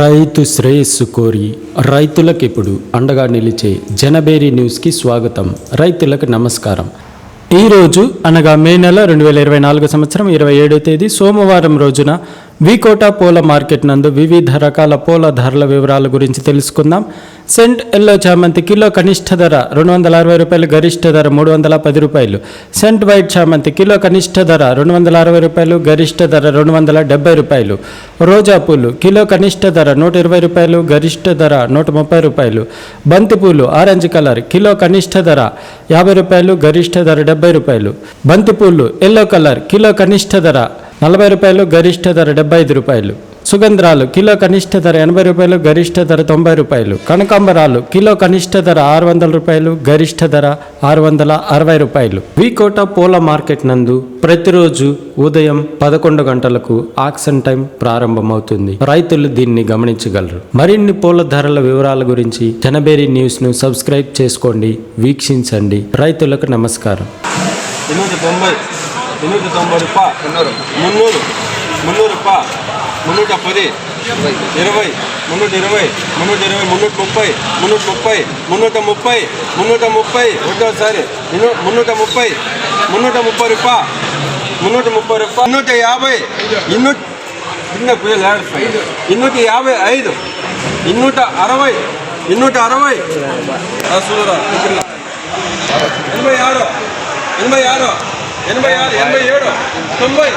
రైతు శ్రేయస్సు కోరి రైతులకు ఇప్పుడు అండగా నిలిచే జనబేరి న్యూస్కి స్వాగతం. రైతులకు నమస్కారం. ఈరోజు అనగా మే నెల రెండు వేల ఇరవై నాలుగు సంవత్సరం ఇరవై ఏడో తేదీ సోమవారం రోజున వికోట పూల మార్కెట్ నందు వివిధ రకాల పూల ధరల వివరాల గురించి తెలుసుకుందాం. సెంట్ ఎల్లో చామంతి కిలో కనిష్ట ధర రెండు వందల అరవై రూపాయలు గరిష్ట ధర మూడు వందల పది రూపాయలు. సెంట్ వైట్ చామంతి కిలో కనిష్ట ధర రెండు వందల అరవై రూపాయలు గరిష్ట ధర రెండు వందల డెబ్బై రూపాయలు. రోజా పూలు కిలో కనిష్ట ధర నూట ఇరవై రూపాయలు గరిష్ట ధర నూట ముప్పై రూపాయలు. బంతిపూలు ఆరెంజ్ కలర్ కిలో కనిష్ట ధర యాభై రూపాయలు గరిష్ట ధర డెబ్బై రూపాయలు. బంతిపూలు ఎల్లో కలర్ కిలో కనిష్ట ధర నలభై రూపాయలు గరిష్ట ధర డెబ్బై ఐదు రూపాయలు. సుగంధ్రాలు కిలో కనిష్ట ధర ఎనభై రూపాయలు గరిష్ట ధర తొంభై రూపాయలు. కనకాంబరాలు కిలో కనిష్ట ధర ఆరు వందల రూపాయలు గరిష్ట ధర ఆరు వందల అరవై రూపాయలు. వికోట పూల మార్కెట్ నందు ప్రతిరోజు ఉదయం పదకొండు గంటలకు ఆక్షన్ టైం ప్రారంభమవుతుంది. రైతులు దీన్ని గమనించగలరు. మరిన్ని పూల ధరల వివరాల గురించి జనబేరి న్యూస్ను సబ్స్క్రైబ్ చేసుకోండి వీక్షించండి. రైతులకు నమస్కారం. ಮುನ್ನೂರ ತೊಂಬರುಪ್ಪ ಮುನ್ನೂರು ಮುನ್ನೂರುಪ್ಪ ಮುನ್ನೂಟ ಪದಿ ఇరవై. మున్నూట ఇరవై. మున్నూట ఇరవై మున్నూట ముప్పై మున్నూట ముప్పై మున్నూట ముప్పై మున్నూట ముప్పై ఒకటోసారి మున్నూట ముప్పై మున్నూట ముప్పై రూపా. మున్నూట ముప్పై రూపా. ಇನ್ನೂಟ యాభై. ಇನ್ನೂ చిన్న పిల్లలు ಇನ್ನೂಟ యాభై ఐదు. ಇನ್ನೂಟ అరవై. ఇన్నూట అరవై. ఎనభై ఆరు. ఎనభై ఆరు. ఎనభై ఆరు ఎనభై ఏడు తొంభై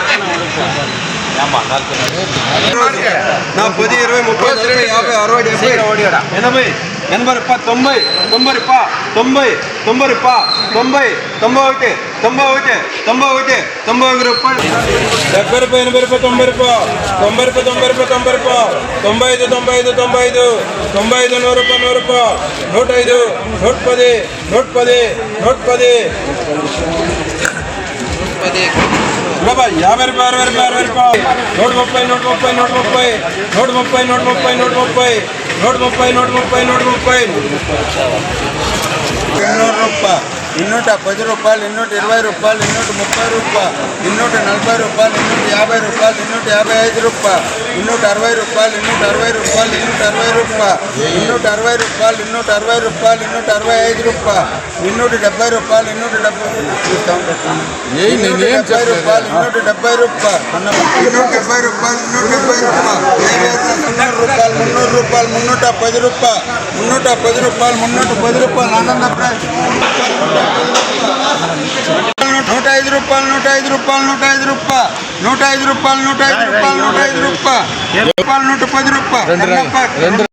నా పది ఇరవై ముప్పై నలభై యాభై అరవై డెబ్బై ఎనభై ఎనభై రూపాయ తొంభై తొంభై రూపా తొంభై తొంభై రూపా తొంభై తొంభై ఒకటి తొంభై ఒకటి తొంభై ఒకటి తొంభై ఒక రూపాయలు డెబ్బై రూపాయ ఎనభై రూపాయ తొంభై రూపాయ తొంభై రూపాయ తొంభై రూపాయ తొంభై రూపాయ తొంభై ఐదు తొంభై ఐదు తొంభై ఐదు తొంభై ఐదు నూరు రూపాయ నూరు రూపాయ నూట ఐదు నూట పది నూట పది నూట పది బాబా యాభై రూపాయలు అరవై రూపాయలు అరవై రూపాయలు నూట ముప్పై నూట ముప్పై నూట ముప్పై నూట ముప్పై నూట ముప్పై నూట ముప్పై నూట ముప్పై నూట ముప్పై నూట ముప్పై నూట ముప్పై ఇన్నూట పది రూపాయలు ఇన్నూట ఇరవై రూపాయలు ఇన్నూట ముప్పై రూపాయలు ఇన్నూట నలభై రూపాయలు ఇన్నూట యాభై రూపాయలు ఇన్నూట యాభై ఐదు రూపాయలు ఇన్నూట అరవై రూపాయలు ఇన్నూట అరవై రూపాయలు ఇన్నూట అరవై రూపాయలు ఇన్నూట అరవై రూపాయలు ఇన్నూట అరవై రూపాయలు ఇన్నూట అరవై ఐదు రూపాయలు ఇన్నూట డెబ్బై రూపాయలు ఇన్నూట డెబ్బై డెబ్బై రూపాయలు ఇన్నూట డెబ్బై రూపాయలు ఇన్నూట డెబ్బై రూపాయలు ఇన్నూట డెబ్బై రూపాయలు రూపాయలు మున్నూరు రూపాయలు మున్నూట పది రూపాయలు మున్నూట పది రూపాయలు మున్నూట పది రూపాయలు ఆనంద నూట ఐదు రూపాయలు నూట ఐదు రూపాయలు నూట ఐదు రూపాయలు నూట ఐదు రూపాయలు. నూట ఐదు రూపాయలు నూట ఐదు రూపాయలు. రూపాయలు నూట పది రూపాయలు.